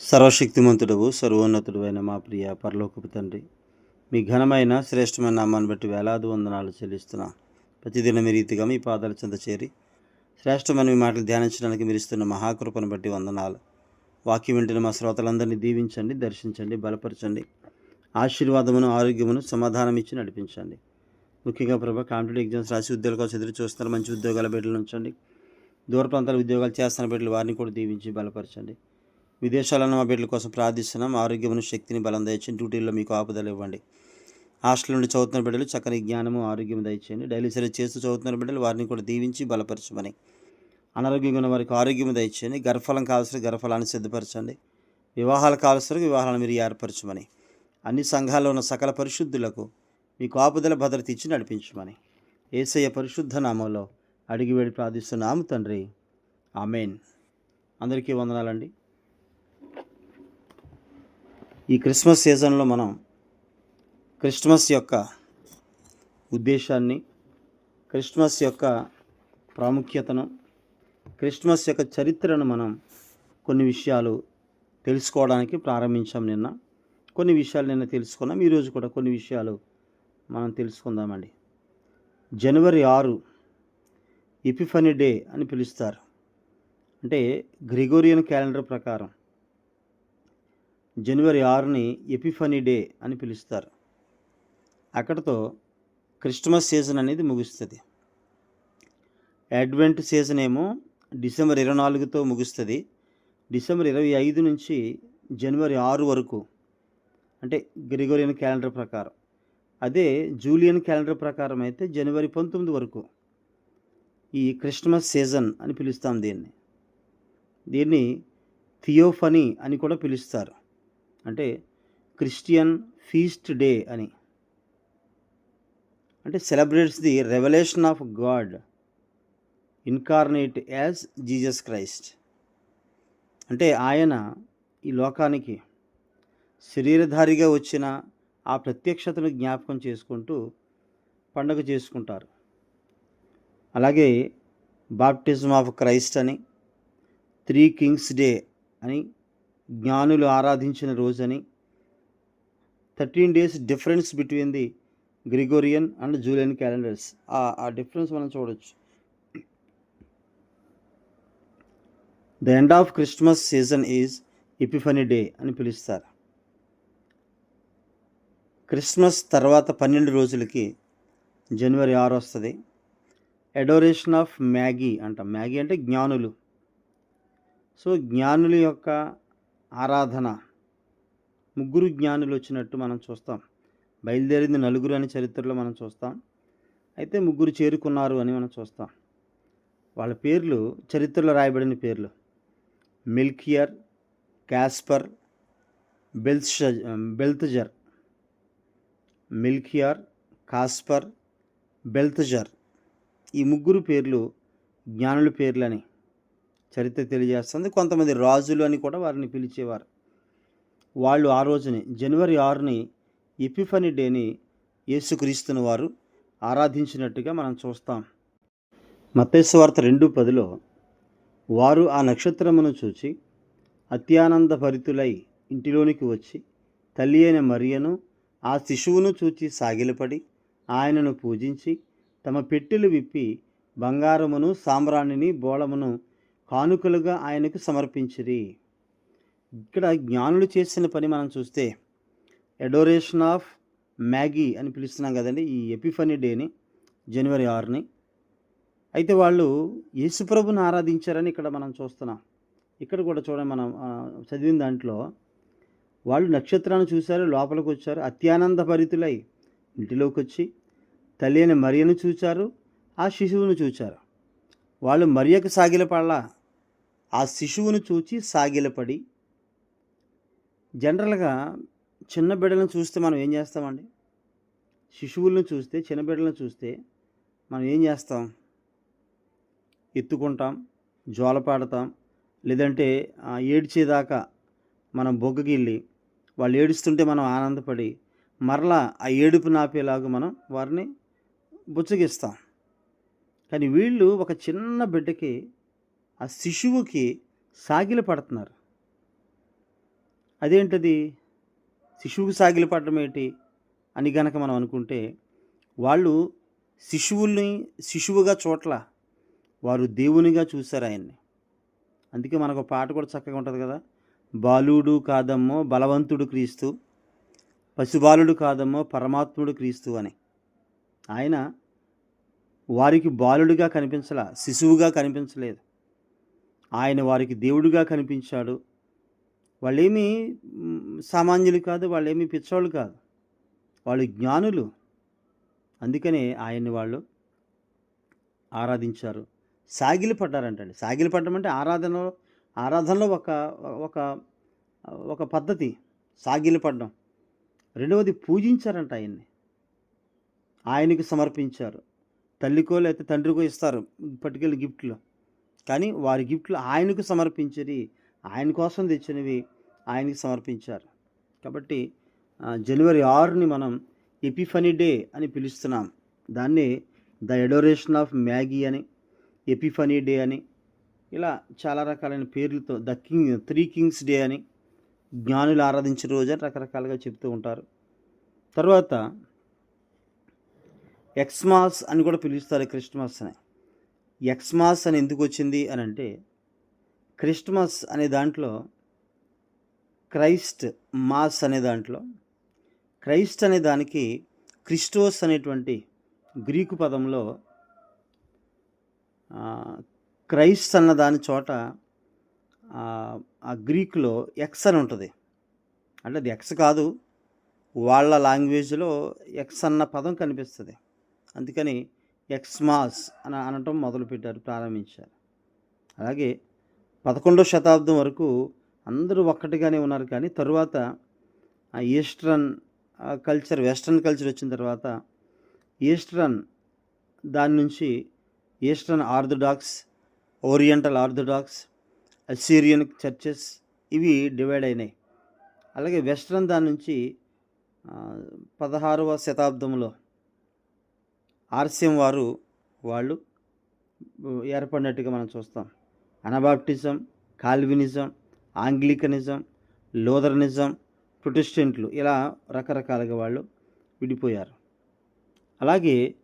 సర్వశక్తిమంతుడవు సర్వోన్నతుడు అయిన మా ప్రియ పరలోకపు తండ్రి. మీ ఘనమైన శ్రేష్టమైన నామాన్ని బట్టి వేలాది వందనాలు చెల్లిస్తున్నా. ప్రతిదిన మీ రీతిగా మీ పాదాల చెంత చేరి శ్రేష్టమైన మీ మాటలు ధ్యానించడానికి మీరు ఇస్తున్న మహాకృపను బట్టి వందనాలు. వాక్యం వింటున్న మా శ్రోతలందరినీ దీవించండి దర్శించండి బలపరచండి. ఆశీర్వాదమును ఆరోగ్యమును సమాధానం ఇచ్చి నడిపించండి. ముఖ్యంగా ప్రభా కాంపిటేటివ్ ఎగ్జామ్స్ రాసి ఉద్యోగాల కోసం ఎదురు చూస్తున్నారు. మంచి ఉద్యోగాల బిడ్డలు ఉంచండి. దూర ప్రాంతాల ఉద్యోగాలు చేస్తున్న బిడ్డలు వారిని కూడా దీవించి బలపరచండి. విదేశాలను మా బిడ్డల కోసం ప్రార్థిస్తున్నాం. ఆరోగ్యమును శక్తిని బలం దయచేయండి. డ్యూటీల్లో మీకు ఆపుదలు ఇవ్వండి. హాస్టల్ నుండి చదువుతున్న బిడ్డలు చక్కని జ్ఞానము ఆరోగ్యం దయచేయండి. డైలీ సరే చేస్తూ చదువుతున్న బిడ్డలు వారిని కూడా దీవించి బలపరచమని. అనారోగ్యంగా ఉన్న వారికి ఆరోగ్యం దయచేయండి. గర్భఫలం కావాల్సిన గర్భఫలాన్ని సిద్ధపరచండి. వివాహాలు కావాల్సిన వివాహాలను మీరు ఏర్పరచమని. అన్ని సంఘాల్లో ఉన్న సకల పరిశుద్ధులకు మీకు ఆపుదల భద్రత ఇచ్చి నడిపించమని. ఏసయ్య పరిశుద్ధ నామంలో అడిగి వేడి ప్రార్థిస్తున్నాము తండ్రి. ఆమెన్. అందరికీ వందనాలండి. ఈ క్రిస్మస్ సీజన్లో మనం క్రిస్మస్ యొక్క ఉద్దేశాన్ని క్రిస్మస్ యొక్క ప్రాముఖ్యతను క్రిస్మస్ యొక్క చరిత్రను మనం కొన్ని విషయాలు తెలుసుకోవడానికి ప్రారంభించాం నిన్న. కొన్ని విషయాలు నిన్న తెలుసుకున్నాం. ఈరోజు కూడా కొన్ని విషయాలు మనం తెలుసుకుందామండి. జనవరి ఆరు ఎపిఫనీ డే అని పిలుస్తారు. అంటే గ్రిగోరియన్ క్యాలెండర్ ప్రకారం జనవరి ఆరుని ఎపిఫనీ డే అని పిలుస్తారు. అక్కడతో క్రిస్మస్ సీజన్ అనేది ముగుస్తుంది. అడ్వెంట్ సీజన్ ఏమో డిసెంబర్ ఇరవై నాలుగుతో ముగుస్తుంది. డిసెంబర్ ఇరవై ఐదు నుంచి జనవరి ఆరు వరకు అంటే గ్రిగోరియన్ క్యాలెండర్ ప్రకారం. అదే జూలియన్ క్యాలెండర్ ప్రకారం అయితే జనవరి పంతొమ్మిది వరకు ఈ క్రిస్మస్ సీజన్ అని పిలుస్తాం దీన్ని. దీన్ని థియోఫనీ అని కూడా పిలుస్తారు. అంటే క్రిస్టియన్ ఫీస్ట్ డే అని. అంటే celebrates the revelation of God incarnate as Jesus Christ. అంటే ఆయన ఈ లోకానికి శరీరధారిగా వచ్చిన ఆ ప్రత్యక్షతను జ్ఞాపకం చేసుకుంటూ పండుగ చేసుకుంటారు. అలాగే బాప్టిజం ఆఫ్ క్రైస్ట్ అని త్రీ కింగ్స్ డే అని జ్ఞానులు ఆరాధించిన రోజని. Thirteen days difference between the Gregorian and Julian calendars. ఆ డిఫరెన్స్ మనం చూడవచ్చు the end of Christmas season is Epiphany day అని పిలుస్తారు. క్రిస్మస్ తర్వాత పన్నెండు రోజులకి జనవరి ఆరు వస్తుంది. అడోరేషన్ ఆఫ్ మ్యాగీ అంట. మ్యాగీ అంటే జ్ఞానులు. సో జ్ఞానుల యొక్క ఆరాధన. ముగ్గురు జ్ఞానులు వచ్చినట్టు మనం చూస్తాం. బయలుదేరింది నలుగురు అని చరిత్రలో మనం చూస్తాం. అయితే ముగ్గురు చేరుకున్నారు అని మనం చూస్తాం. వాళ్ళ పేర్లు చరిత్రలో రాయబడిన పేర్లు. మిల్కియర్ క్యాస్పర్ బెల్స్ బెల్తజర్. Melchior Caspar Balthazar. ఈ ముగ్గురు పేర్లు జ్ఞానుల పేర్లని చరిత్ర తెలియజేస్తుంది. కొంతమంది రాజులు అని కూడా వారిని పిలిచేవారు. వాళ్ళు ఆ రోజుని జనవరి ఆరుని ఎపిఫనీ డేని యేసుక్రీస్తుని వారు ఆరాధించినట్టుగా మనం చూస్తాం. మతేశ్వార్త రెండు పదిలో వారు ఆ నక్షత్రమును చూచి అత్యానంద భరితులై ఇంటిలోనికి వచ్చి తల్లి అయిన మరియను ఆ శిశువును చూచి సాగిలపడి ఆయనను పూజించి తమ పెట్టెలు విప్పి బంగారమును సాంబ్రాణిని బోళమును కానుకలుగా ఆయనకు సమర్పించిరి. ఇక్కడ జ్ఞానులు చేసిన పని మనం చూస్తే ఎడోరేషన్ ఆఫ్ మ్యాగీ అని పిలుస్తున్నాం కదండి ఈ ఎపిఫనీ డేని జనవరి ఆరుని. అయితే వాళ్ళు యేసుప్రభుని ఆరాధించారని ఇక్కడ మనం చూస్తున్నాం. ఇక్కడ కూడా చూడండి మనం చదివిన దాంట్లో వాళ్ళు నక్షత్రాన్ని చూశారు లోపలికి వచ్చారు అత్యానంద భరితులై ఇంటిలోకి వచ్చి తల్లి అయిన మరియను చూచారు ఆ శిశువును చూచారు. వాళ్ళు మరియకు సాగిలపడలా ఆ శిశువును చూచి సాగిలపడి జనరల్గా చిన్న బిడ్డలను చూస్తే మనం ఏం చేస్తామండి? శిశువులను చూస్తే చిన్న బిడ్డలను చూస్తే మనం ఏం చేస్తాం? ఎత్తుకుంటాం జోలపాడతాం లేదంటే ఆ, ఏడ్చేదాకా మనం బొగ్గగిల్లి వాళ్ళు ఏడుస్తుంటే మనం ఆనందపడి మరలా ఆ ఏడుపు నాపేలాగా మనం వారిని బుచ్చగిస్తాం. కానీ వీళ్ళు ఒక చిన్న బిడ్డకి ఆ శిశువుకి సాగిల పడుతున్నారు. అదేంటది? శిశువుకు సాగిలపడడం ఏంటి అని గనక మనం అనుకుంటే వాళ్ళు శిశువుల్ని శిశువుగా చోట్ల వారు దేవునిగా చూశారు ఆయన్ని. అందుకే మనకు ఒక పాట కూడా చక్కగా ఉంటుంది కదా? బాలుడు కాదమ్మో బలవంతుడు క్రీస్తు పశుబాలుడు కాదమ్మో పరమాత్ముడు క్రీస్తు అని. ఆయన వారికి బాలుడిగా కనిపించలా శిశువుగా కనిపించలేదు. ఆయన వారికి దేవుడిగా కనిపించాడు. వాళ్ళేమీ సామాన్యులు కాదు వాళ్ళేమీ పిచ్చోళ్ళు కాదు. వాళ్ళు జ్ఞానులు. అందుకనే ఆయన్ని వాళ్ళు ఆరాధించారు. సాగిలి పడ్డారంటండి. సాగిలి పడ్డం అంటే ఆరాధనలో ఆరాధనలో ఒక ఒక ఒక పద్ధతి. సాగిలి పడ్డం. రెండవది పూజించారంట ఆయన్ని. ఆయనకు సమర్పించారు. తల్లికో లేకపోతే తండ్రికో ఇస్తారు పట్టుకెళ్ళి గిఫ్ట్లు. కానీ వారి గిఫ్ట్లు ఆయనకు సమర్పించేది ఆయన కోసం తెచ్చినవి ఆయనకి సమర్పించారు. కాబట్టి జనవరి ఆరుని మనం ఎపిఫనీ డే అని పిలుస్తున్నాం. దాన్ని ద ఎడోరేషన్ ఆఫ్ మ్యాగీ అని ఎపిఫనీ డే అని ఇలా చాలా రకాలైన పేర్లతో the king Three Kings Day అని జ్ఞానులు ఆరాధించిన రోజు అని రకరకాలుగా చెప్తూ ఉంటారు. తర్వాత ఎక్స్మాస్ అని కూడా పిలుస్తారు క్రిస్మస్ని. ఎక్స్మాస్ అని ఎందుకు వచ్చింది అని అంటే క్రిస్మస్ అనే దాంట్లో క్రైస్ట్ మాస్ అనే దాంట్లో క్రైస్ట్ అనే దానికి క్రిస్టోస్ అనేటువంటి గ్రీకు పదంలో క్రైస్ట్ అన్న దాని చోట ఆ గ్రీకులో ఎక్స్ అని ఉంటుంది. అంటే అది ఎక్స్ కాదు వాళ్ళ లాంగ్వేజ్లో ఎక్స్ అన్న పదం కనిపిస్తుంది. అందుకని ఎక్స్మాస్ అని అనటం మొదలుపెట్టారు ప్రారంభించారు. అలాగే పదకొండవ శతాబ్దం వరకు అందరూ ఒక్కటిగానే ఉన్నారు కానీ తరువాత ఆ ఈస్టర్న్ కల్చర్ వెస్ట్రన్ కల్చర్ వచ్చిన తర్వాత ఈస్టర్న్ దాని నుంచి Eastern Orthodox Oriental Orthodox Assyrian churches ఇవి డివైడ్ అయినాయి. అలాగే వెస్ట్రన్ దాని నుంచి పదహారవ శతాబ్దంలో ఆర్సీఎం వారు వాళ్ళు ఏర్పడినట్టుగా మనం చూస్తాం. అనబాప్టిజం కాల్వినిజం ఆంగ్లికనిజం లోదరనిజం ప్రొటెస్టెంట్లు ఇలా రకరకాలుగా వాళ్ళు విడిపోయారు. అలాగే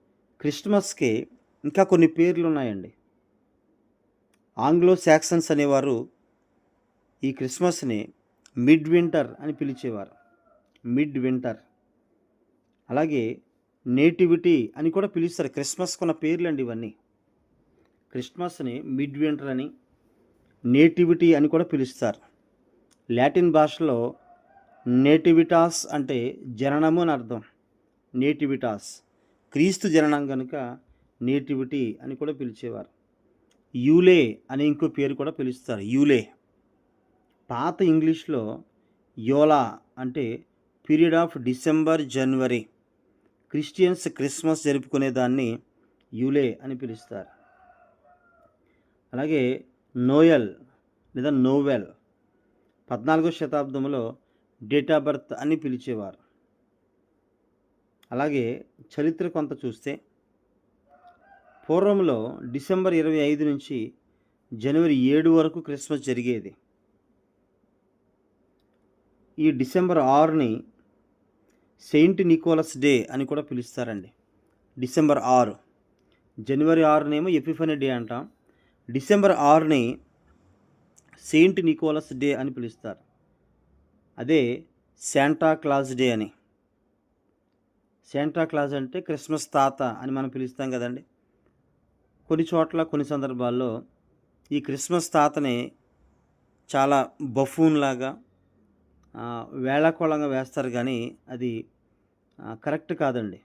క్రిస్మస్కి ఇంకా కొన్ని పేర్లు ఉన్నాయండి. ఆంగ్లో శాక్సన్స్ అనేవారు ఈ క్రిస్మస్ని మిడ్ వింటర్ అని పిలిచేవారు. మిడ్ వింటర్ అలాగే నేటివిటీ అని కూడా పిలుస్తారు. క్రిస్మస్కి ఉన్న పేర్లు అండి ఇవన్నీ. క్రిస్మస్ని మిడ్ వింటర్ అని నేటివిటీ అని కూడా పిలుస్తారు. లాటిన్ భాషలో నేటివిటాస్ అంటే జననము అని అర్థం. నేటివిటాస్. క్రీస్తు జననం కనుక నేటివిటీ అని కూడా పిలిచేవారు. యూలే అనే ఇంకో పేరు కూడా పిలుస్తారు. యూలే. పాత ఇంగ్లీష్లో యోలా అంటే period of December January. Christians Christmas జరుపుకునే దాన్ని యూలే అని పిలుస్తారు. అలాగే నోయల్ లేదా నోవెల్ పద్నాలుగో శతాబ్దంలో డేట్ ఆఫ్ బర్త్ అని పిలిచేవారు. అలాగే చరిత్ర కొంత చూస్తే పూర్వంలో డిసెంబర్ ఇరవై ఐదు నుంచి జనవరి ఏడు వరకు క్రిస్మస్ జరిగేది. ఈ డిసెంబర్ ఆరుని సెయింట్ నికోలస్ డే అని కూడా పిలుస్తారండి. డిసెంబర్ ఆరు. జనవరి ఆరునేమో ఎపిఫనీ డే అంటాం. డిసెంబర్ ఆరుని సెయింట్ నికోలస్ డే అని పిలుస్తారు. అదే శాంటా క్లాజ్ డే అని. శాంటా క్లాజ్ అంటే క్రిస్మస్ తాత అని మనం పిలుస్తాం కదండి. కొన్ని చోట్ల కొన్ని సందర్భాల్లో ఈ క్రిస్మస్ తాతని చాలా బఫూన్ లాగా వేళాకోళంగా వేస్తారు కానీ అది కరెక్ట్ కాదండి.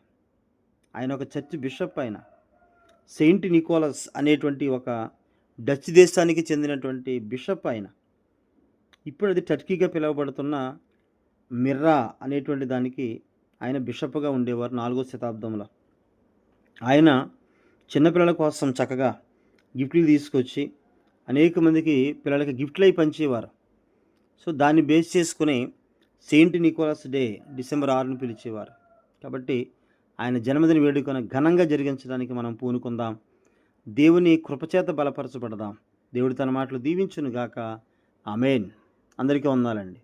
ఆయన ఒక చర్చ్ బిషప్ ఆయన. సెయింట్ నికోలస్ అనేటువంటి ఒక డచ్ దేశానికి చెందినటువంటి బిషప్ ఆయన. ఇప్పుడు అది టర్కీగా పిలువబడుతున్న మిర్రా అనేటువంటి దానికి ఆయన బిషప్గా ఉండేవారు నాలుగో శతాబ్దంలో. ఆయన చిన్నపిల్లల కోసం చక్కగా గిఫ్ట్లు తీసుకొచ్చి అనేక మందికి పిల్లలకి గిఫ్ట్లు అయి పంచేవారు. సో దాన్ని బేస్ చేసుకుని సెయింట్ నికోలస్ డే డిసెంబర్ ఆరుని పిలిచేవారు. కాబట్టి ఆయన జన్మదిన వేడుకను ఘనంగా జరిగించడానికి మనం పూనుకుందాం. దేవుని కృపచేత బలపరచబడదాం. దేవుడు తన మాటలు దీవించునుగాక. ఆమెన్. అందరికీ వందాలండి.